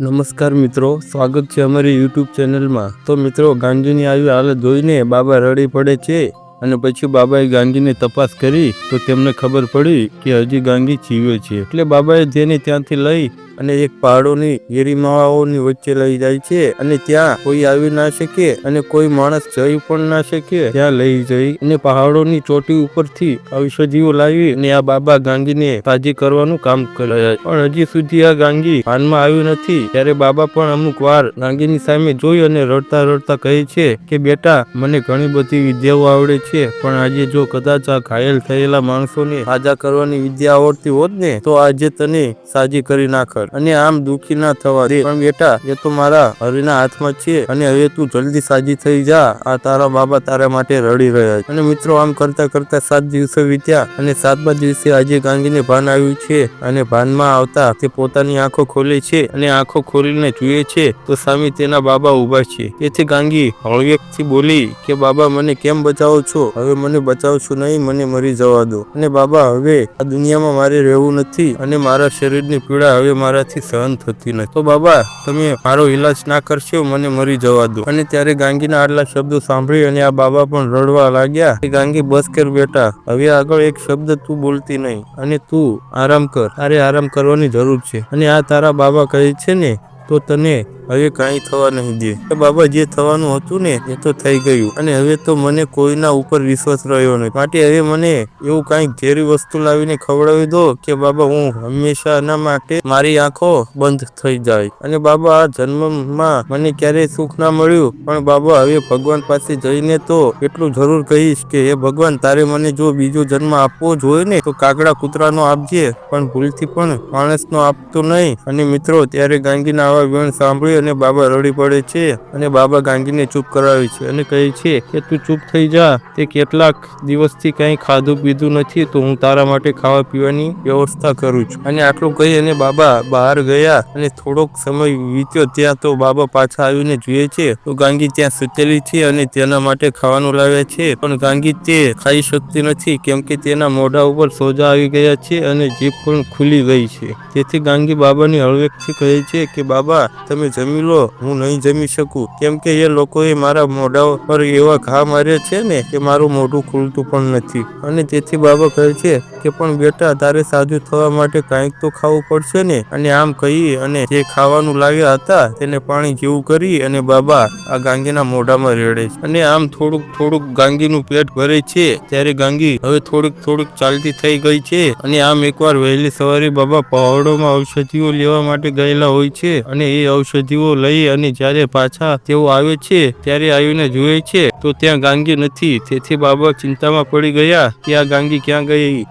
નમસ્કાર મિત્રો, સ્વાગત છે અમારી યુટ્યુબ ચેનલમાં. તો મિત્રો, ગાંધીની આવી હાલત જોઈને બાબા રડી પડે છે અને પછી બાબાએ ગાંધીની તપાસ કરી તો તેમને ખબર પડી કે હજી ગાંધી જીવ્યો છે. એટલે બાબાએ તેને ત્યાંથી લઈ અને એક પહાડોની ગિરિમાળાઓની વચ્ચે લઈ જાય છે અને ત્યાં કોઈ આવી ના શકે અને કોઈ માણસ જઈ પણ ના શકે. ત્યાં લઈ જઈ અને પહાડોની ચોટી ઉપરથી ઔષધિઓ લાવી અને આ બાબા ગાંગીને તાજી કરવાનું કામ કર્યા પણ હજી સુધી આ ગાંધી ભાનમાં આવ્યું નથી. ત્યારે બાબા પણ અમુક વાર ગાંધીની સામે જોઈ અને રડતા રડતા કહે છે કે, બેટા, મને ઘણી બધી વિદ્યાઓ આવડે છે, પણ આજે જો કદાચ આ ઘાયલ થયેલા માણસોને સાજા કરવાની વિદ્યા આવડતી હોત ને, તો આજે તને સાજી કરી નાખત. અને આમ દુખી ના થવા દે. પણ બેટા, એ તો મારા હરિના હાથમાં છે. અને હવે તું જલ્દી સાજી થઈ જા. આ તારા બાબા તારા માટે રડી રહ્યા છે. અને મિત્રો, આમ કરતા કરતા સાત દિવસો વીત્યા અને સાતમા દિવસે આજે ગાંધીને ભાન આવ્યું છે. અને ભાનમાં આવતા તે પોતાની આંખો ખોલે છે અને આંખો ખોલીને જુએ છે તો સામે તેના બાબા ઊભા છે. તેથી ગાંગી, હળવેકથી બોલી કે, બાબા, મને કેમ બચાવો છો? હવે મને બચાવશો નહીં, મને મરી જવા દો. અને બાબા, હવે આ દુનિયામાં મારે રહેવું નથી અને મારા શરીરની પીડા હવે મારાથી સહન થતી નથી. તો બાબા, તમે મારો ઈલાજ ના કરશો મને મરી જવા દો. અને ત્યારે ગાંગીના આટલા શબ્દો સાંભળી અને આ બાબા પણ રડવા લાગ્યા. ગાંગી, બસ કર બેટા, હવે આગળ એક શબ્દ તું બોલતી નહીં. અને તું આરામ કર. તારે આરામ કરવાની જરૂર છે. અને આ તારા બાબા કહે છે ને, તો તને હવે કાંઈ થવા નહીં દે. બાબા જે થવાનું હતું ને, એ તો થઈ ગયું. અને હવે તો મને કોઈના ઉપર વિશ્વાસ રહ્યો નહીં. માટે હવે મને એવું કાંઈક ઝેરી વસ્તુ લાવીને ખવડાવી દો કે બાબા, હું હંમેશાના માટે મારી આંખો બંધ થઈ જાય. અને બાબા, આ જન્મમાં મને ક્યારેય સુખ ના મળ્યું. પણ બાબા, હવે ભગવાન પાસે જઈને તો એટલું જરૂર કહીશ કે, હે ભગવાન, તારે મને જો બીજો જન્મ આપવો જોઈએ ને, તો કાગડા કૂતરાનો આપજે. પણ ભૂલથી પણ માણસનો આપતો નહીં. અને મિત્રો, ત્યારે ગાંધીના આવા વિવરણ સાંભળી અને બાબા રડી પડે છે અને બાબા ગાંધીને ચૂપ કરાવે છે અને કહે છે કે તું ચૂપ થઈ જા. તે કેટલાક દિવસથી કંઈ ખાધું પીધું નથી તો હું તારા માટે ખાવા પીવાની વ્યવસ્થા કરું છું. અને આટલું કહી અને બાબા બહાર ગયા અને થોડોક સમય વીત્યો ત્યાં તો બાબા પાછા આવીને જુએ છે તો ગાંગી ત્યાં સૂતેલી છે અને તેના માટે ખાવાનું લાવ્યા છે. પણ ગાંગી તે ખાઈ શકતી નથી કેમ કે તેના મોઢા ઉપર સોજા આવી ગયા છે અને જીભ પણ ખુલી ગઈ છે. તેથી ગાંગી બાબાની હળવેકથી કહે છે કે, બાબા, તમે જમી લો, હું નહીં જમી શકું. કેમ કે એ લોકોએ મારા મોઢા પર એવા ઘા માર્યા છે ને કે મારું મોઢું ખુલતું પણ નથી. અને તેથી બાબા કહે છે કે, પણ બેટા, તારે સાજુ થવા માટે કાંઈક તો ખાવું પડશે ને. અને આમ કહી અને જે ખાવાનું લાવ્યા હતા તેને પાણી જેવું કરી અને બાબા આ ગાંગીના મોઢામાં રેડે છે. અને આમ થોડુંક થોડુંક ગાંગીનું પેટ ભરે છે, ત્યારે ગાંગી હવે થોડુંક થોડુંક ચાલતી થઈ ગઈ છે. અને આમ એકવાર વહેલી સવારે બાબા પહાડોમાં ઔષધિઓ લેવા માટે ગયેલા હોય છે અને એ ઔષધિઓ લઈ અને જ્યારે પાછા તેઓ આવે છે, ત્યારે આવીને જુએ છે, તો ત્યાં ગાંગી નથી. તેથી બાબા ચિંતામાં પડી ગયા કે આ ગાંગી ક્યાં ગઈ?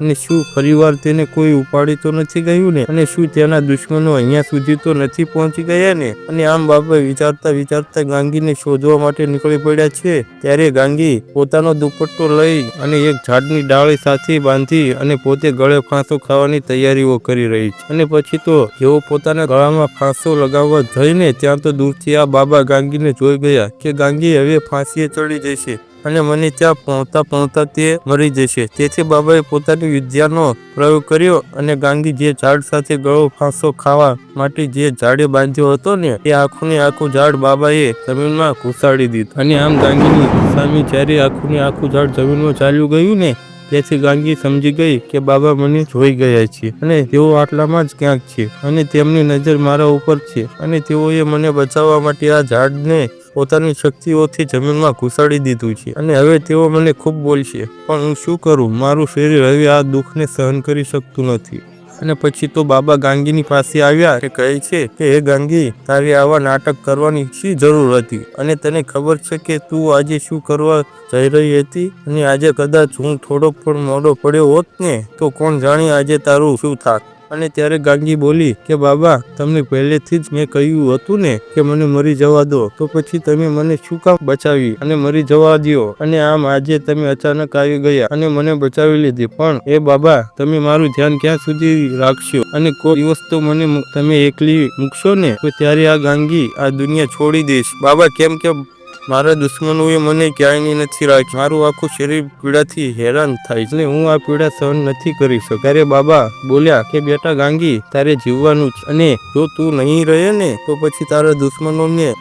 અને શું ફરીવાર તેને કોઈ ઉપાડી તો નથી ગયું ને? અને શું તેના દુશ્મનો અહીંયા સુધી તો નથી પહોંચી ગયા ને? અને આમ બાબા વિચારતા વિચારતા ગાંગીને શોધવા માટે નીકળી પડ્યા છે. ત્યારે ગાંગી પોતાનો દુપટ્ટો લઈ અને એક ઝાડની ડાળી સાથે બાંધી અને પોતે ગળે ફાંસો ખાવાની તૈયારીઓ કરી રહી છે. અને પછી તો જેઓ પોતાના ગળામાં ફાંસો લગાવવા જઈને ત્યાં તો દૂરથી આ બાબા ગાંગીને જોઈ ગયા કે ગાંગી હવે ફાંસીએ ચડી જશે. અને મને ત્યાં પહોંચતા પહોંચતા તે મરી જશે. તેથી બાબાએ પોતાની વિદ્યાનો પ્રયોગ કર્યો અને ગાંધી જે ઝાડ સાથે ગળો ફાંસો ખાવા માટે જે ઝાડે બાંધ્યો હતો ને, એ આખું ને આખું ઝાડ બાબાએ જમીનમાં ઘુસાડી દીધું. અને આમ ગાંધીની સામે જ્યારે આખું ને આખું ઝાડ જમીનમાં ચાલ્યું ગયું ને, તેથી ગાંગી સમજી ગઈ કે બાબા મને જોઈ ગયા છે અને તેઓ આટલામાં જ ક્યાંક છે અને તેમની નજર મારા ઉપર છે અને તેઓએ મને બચાવવા માટે આ ઝાડને પોતાની શક્તિઓથી જમીનમાં ઘુસાડી દીધું છે. અને હવે તેઓ મને ખૂબ બોલશે, પણ હું શું કરું? મારું શરીર હવે આ દુઃખને સહન કરી શકતું નથી. અને પછી તો બાબા ગાંગીની પાસે આવ્યા કે કહે છે કે, હે ગાંગી, તારે આવા નાટક કરવાની શી જરૂર હતી? અને તને ખબર છે કે તું આજે શું કરવા જઈ રહી હતી? અને આજે કદાચ હું થોડોક પણ મોડો પડ્યો હોત ને, તો કોણ જાણે આજે તારું શું થાત? અને ત્યારે ગાંગી બોલી કે, બાબા, તમને પહેલેથી જ મેં કહ્યું હતું ને કે મને મરી જવા દો, તો પછી તમે મને શું કામ બચાવી? અને મરી જવા દ્યો. અને આમ આજે તમે અચાનક આવી ગયા અને મને બચાવી લીધી. પણ એ બાબા, તમે મારું ધ્યાન ક્યાં સુધી રાખશો? અને કોઈ દિવસ તો મને તમે એકલી મૂકશો ને? તો ત્યારે આ ગાંગી આ દુનિયા છોડી દઈશ. બાબા, કેમ કે મારા દુશ્મનોએ મને ક્યાંયની નથી રાખ્યું. મારું આખું શરીર પીડાથી હેરાન થાય એટલે હું આ પીડા સહન નથી કરી શકું ત્યારે બાબા બોલ્યા કે, બેટા ગાંગી, તારે જીવવાનું છે અને જો તું નહીં રહે ને, તો પછી તારા દુશ્મનોને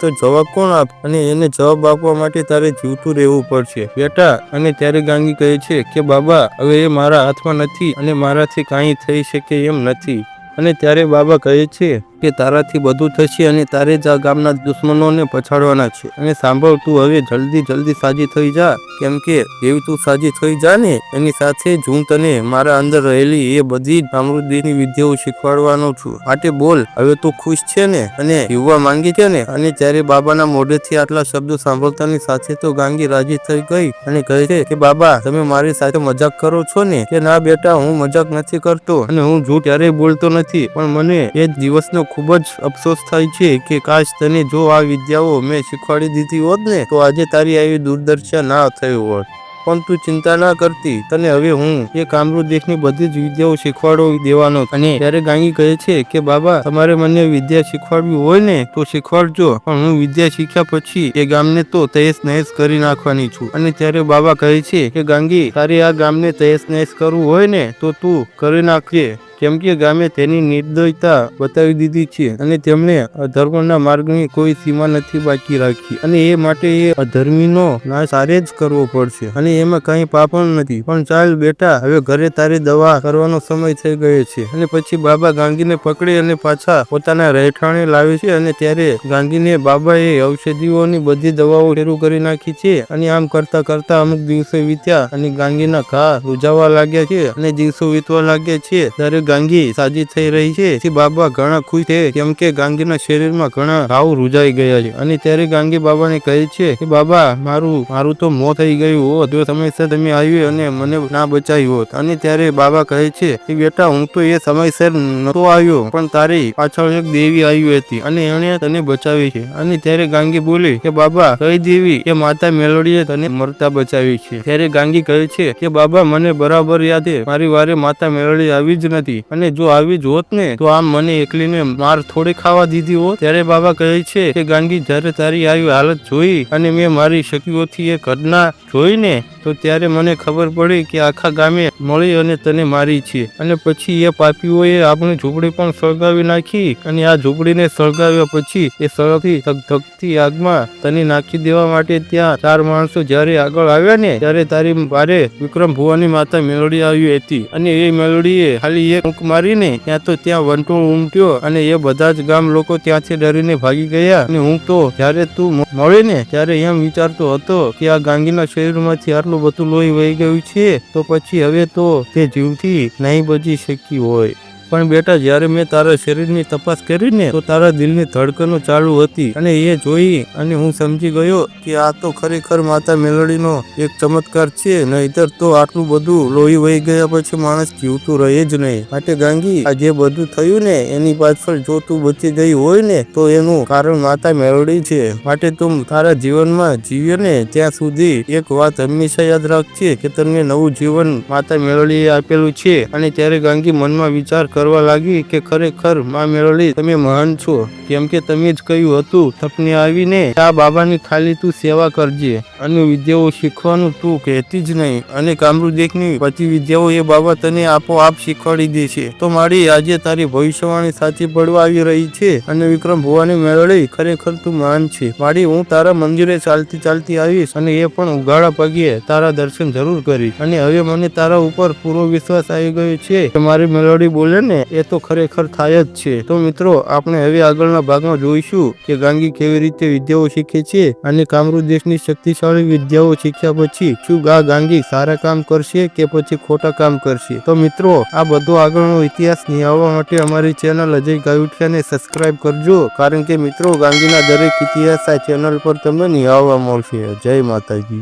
તો જવાબ કોણ આપ? અને એને જવાબ આપવા માટે તારે જીવતું રહેવું પડશે. બેટા, અને ત્યારે ગાંગી કહે છે કે, બાબા, હવે એ મારા હાથમાં નથી અને મારાથી કાંઈ થઈ શકે એમ નથી. અને ત્યારે બાબા કહે છે કે તારાથી બધું થશે અને તારે જ આ ગામના દુશ્મનોને પછાડવાના છે. અને સાંભળ, તું હવે જલ્દી જલ્દી સાજી થઈ જા. કેમ કે એવી તું સાજી થઈ જા ને, એની સાથે જ હું તને મારા અંદર રહેલી એ બધી સમૃદ્ધિની વિદ્યાઓ શીખવાડવાનો છું. માટે બોલ, હવે તું ખુશ છે ને? અને યુવા માંગી છે ને? અને ત્યારે બાબાના મોઢેથી આટલા શબ્દો સાંભળતાની સાથે તો ગાંગી રાજી થઈ ગઈ અને કહે છે કે, બાબા, તમે મારી સાથે મજાક કરો છો ને? કે, ના બેટા, હું મજાક નથી કરતો અને હું જૂઠ ક્યારેય બોલતો નથી. પણ મને એ દિવસનો ખૂબ જ અફસોસ થાય છે કે કાશ તને જો આ વિદ્યાઓ મેં શીખવાડી દીધી હોત ને, તો આજે તારી આવી દુર્દશા ના થયું હોત. પણ તું ચિંતા ના કરતી. તને હવે હું એ કામરૂ દેશની બધી જ વિદ્યાઓ શીખવાડો દેવાનો અને ત્યારે ગાંગી કહે છે કે, બાબા, તમારે મને વિદ્યા શીખવાડવી હોય ને, તો શીખવાડજો. પણ હું વિદ્યા શીખ્યા પછી એ ગામને તો તહેસ નહેસ કરી નાખવાની છું. અને ત્યારે બાબા કહે છે કે, ગાંગી, તારે આ ગામને તહેસ નહેસ કરવું હોય ને, તો તું કરી નાખજે. કેમ કે ગામે તેની નિર્દયતા બતાવી દીધી છે અને તેમણે અધર્મના માર્ગની કોઈ સીમા નથી બાકી રાખી. અને એ માટે એ અધર્મીનો નાશ સારે જ કરવો પડશે. અને એમાં કંઈ પાપણ નથી. પણ ચાલ બેટા, હવે ઘરે તારે દવા કરવાનો સમય થઈ ગયો છે. અને પછી બાબા ગાંધીને પકડી અને પાછા પોતાના રહેઠાણે લાવે છે અને ત્યારે ગાંધીને બાબાએ ઔષધિઓની બધી દવાઓ શરૂ કરી નાખી છે. અને આમ કરતા કરતા અમુક દિવસો વીત્યા અને ગાંધીના ઘા રૂજાવા લાગ્યા છે અને દિવસો વીતવા લાગ્યા છે. ત્યારે ગાંગી સાજી થઈ રહી છે. તે બાબા ઘણા ખુશ છે. કેમ કે ગાંગીના શરીરમાં ઘણા ઘાવ રૂજાઈ ગયા છે. અને ત્યારે ગાંગી બાબાને કહે છે કે, બાબા, મારું મારું તો મોત થઈ ગયું હોત. જો સમયસર તમે આવી અને મને ના બચાવી હોત. અને ત્યારે બાબા કહે છે કે, બેટા, હું તો એ સમયસર નતો આવ્યો, પણ તારી પાછળ એક દેવી આવી હતી અને એણે તને બચાવી છે. અને ત્યારે ગાંગી બોલી કે, બાબા, કઈ દેવી એ માતા મેલોડીએ તને મરતા બચાવી છે? ત્યારે ગાંગી કહે છે કે, બાબા, મને બરાબર યાદ છે. મારી વારે માતા મેલોડી આવી જ નથી. અને જો આવી જ હોત ને, તો આમ મને એકલીને માર થોડી ખાવા દીધી હોત. ત્યારે બાબા કહે છે કે, ગાંગી, જ્યારે તારી આવી હાલત જોઈ અને મેં મારી શક્તિઓથી એ ઘટના જોઈને તો ત્યારે મને ખબર પડી કે આખા ગામે મળી અને તને મારી છે. અને પછી એ પાપીઓએ આપણી ઝૂંપડી પણ સળગાવી નાખી અને આ ઝૂંપડીને સળગાવ્યા પછી એ સળગતી ધગધગતી આગમાં તને નાખી દેવા માટે ત્યાં ચાર માણસો જ્યારે આગળ આવ્યા ને, ત્યારે તારી બારે વિક્રમ ભુવાની માતા મેલોડી આવી હતી. અને એ મેલોડીએ ખાલી એક ઊંક મારીને ત્યાં તો ત્યાં વંટોળ ઉમટ્યો અને એ બધા જ ગામ લોકો ત્યાંથી ડરીને ભાગી ગયા. અને હું તો જ્યારે તું મળી ને ત્યારે એમ વિચારતો હતો કે આ ગાંગીના શરીરમાંથી આટલું બધું લોહી વહી ગયું છે, તો પછી હવે તો તે જીવથી નહીં બચી શકી હોય. પણ બેટા, જ્યારે મેં તારા શરીરની તપાસ કરી ને તો તારા દિલની ધડકનો ચાલુ હતી અને એ જોઈ અને હું સમજી ગયો કે આ તો ખરેખર માતા મેલડીનો એક ચમત્કાર છે, નહીતર તો આટલું બધું લોહી વહી ગયા પછી માણસ જીવતું રહે જ નહીં. માટે ગાંગી, આ જે બધું થયું ને, એની પાછળ જો તું બચી ગઈ હોય ને, તો એનું કારણ માતા મેલડી છે. માટે તું તારા જીવનમાં જીવે ને, ત્યાં સુધી એક વાત હંમેશા યાદ રાખજે કે તને નવું જીવન માતા મેળવીએ આપેલું છે. અને ત્યારે ગાંગી મનમાં વિચાર કરવા લાગી કે ખરેખરમાં મેળવી તમે મહાન છો. કેમ કે તમે જ કહ્યું હતું સપને આવીને આ બાબાની ખાલી તું સેવા કરજે. અને વિદ્યાઓ શીખવાનું તું કહેતી જ નહીં. અને કામરૂદેખની પછી વિદ્યાઓ એ બાબા તને આપોઆપ શીખવાડી દે છે. તો મારી આજે તારી ભવિષ્યવાણી સાચી પડવા આવી રહી છે અને વિક્રમ ભુવાની મેળવી ખરેખર તું મહાન છે. મારી હું તારા મંદિરે ચાલતી ચાલતી આવીશ અને એ પણ ઉઘાડા પગે તારા દર્શન જરૂર કરીશ. અને હવે મને તારા ઉપર પૂરો વિશ્વાસ આવી ગયો છે કે મારી મેળવડી બોલે ને એ તો ખરેખર થાય જ છે. તો મિત્રો, આપણે હવે આગળના ભાગમાં જોઈશું કે ગાંગી કેવી રીતે વિદ્યાઓ શીખે છે અને કામરૂ દેશની શક્તિશાળી વિદ્યાઓ શીખ્યા પછી શું આ ગાંગી સારા કામ કરશે કે પછી ખોટા કામ કરશે. તો મિત્રો, આ બધો આગળનો ઇતિહાસ નિહાળવા માટે અમારી ચેનલ અજય ગાયુઠિયાને સબસ્ક્રાઇબ કરજો, કારણ કે મિત્રો, ગાંગીના દરેક ઇતિહાસ આ ચેનલ પર તમને નિહાળવા મળશે. જય માતાજી.